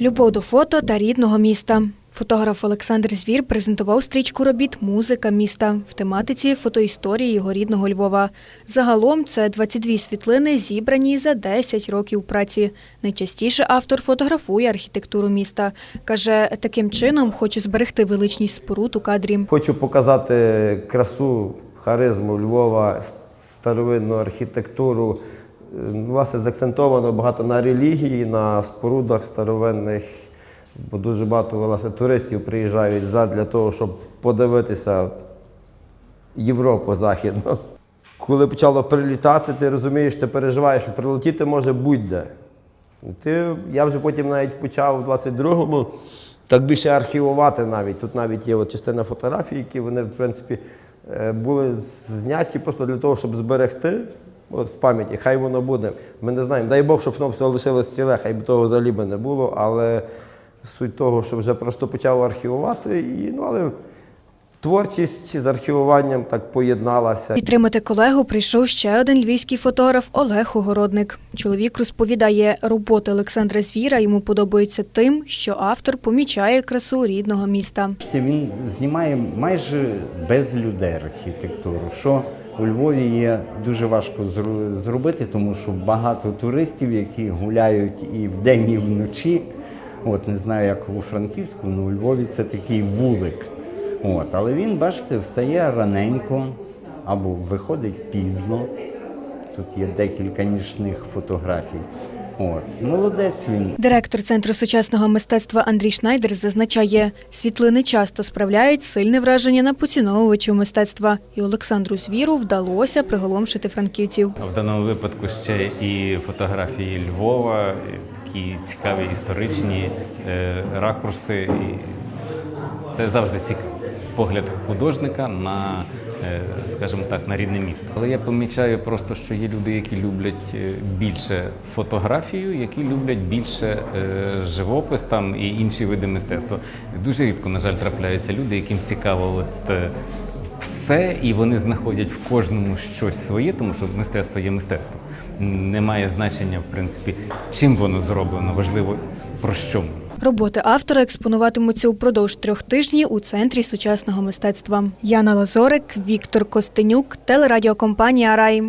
Любов до фото та рідного міста. Фотограф Олександр Звір презентував стрічку робіт Музика міста в тематиці фотоісторії його рідного Львова. Загалом це 22 світлини, зібрані за 10 років праці. Найчастіше автор фотографує архітектуру міста. Каже, таким чином хоче зберегти величність споруд у кадрі. Хочу показати красу, харизму Львова, старовинну архітектуру. Е, Власне, заакцентовано багато на релігії, на спорудах старовинних, бо дуже багато власне, туристів приїжджають задля того, щоб подивитися Європу західну. Коли почало прилітати, ти розумієш, ти переживаєш, що прилетіти може будь-де. Ти, я вже потім навіть почав у 22-му так більше архівувати навіть. Тут навіть є от частина фотографій, які вони, в принципі, е, були зняті просто для того, щоб зберегти от в пам'яті. Хай воно буде. Ми не знаємо. Дай Бог, щоб воно все лишилось ціле, хай би того взагалі би не було. Але суть того, що вже просто почав архівувати, і, ну, але творчість з архівуванням так поєдналася. Підтримати колегу прийшов ще один львівський фотограф Олег Огородник. Чоловік розповідає, роботи Олександра Звіра йому подобаються тим, що автор помічає красу рідного міста. Він знімає майже без людей архітектуру, що у Львові є дуже важко зробити, тому що багато туристів, які гуляють і вдень, і вночі. От не знаю, як у Франківську, але у Львові це такий вулик. От, але він, бачите, встає раненько або виходить пізно. Тут є декілька нічних фотографій. От, молодець він. Директор Центру сучасного мистецтва Андрій Шнайдер зазначає, світлини часто справляють сильне враження на поціновувачів мистецтва, і Олександру Звіру вдалося приголомшити франківців. В даному випадку ще і фотографії Львова, і такі цікаві історичні е, ракурси. І це завжди цікаво. Погляд художника на, е, скажімо так, на рідне місто. Але я помічаю просто, що є люди, які люблять е, більше фотографію, які люблять більше е, живопис там і інші види мистецтва. Дуже рідко, на жаль, трапляються люди, яким цікаво от, все, і вони знаходять в кожному щось своє, тому що мистецтво є мистецтво. Немає значення, в принципі, чим воно зроблено, важливо про що. Роботи автора експонуватимуться упродовж трьох тижнів у центрі сучасного мистецтва. Яна Лазорик, Віктор Костенюк, телерадіокомпанія Рай.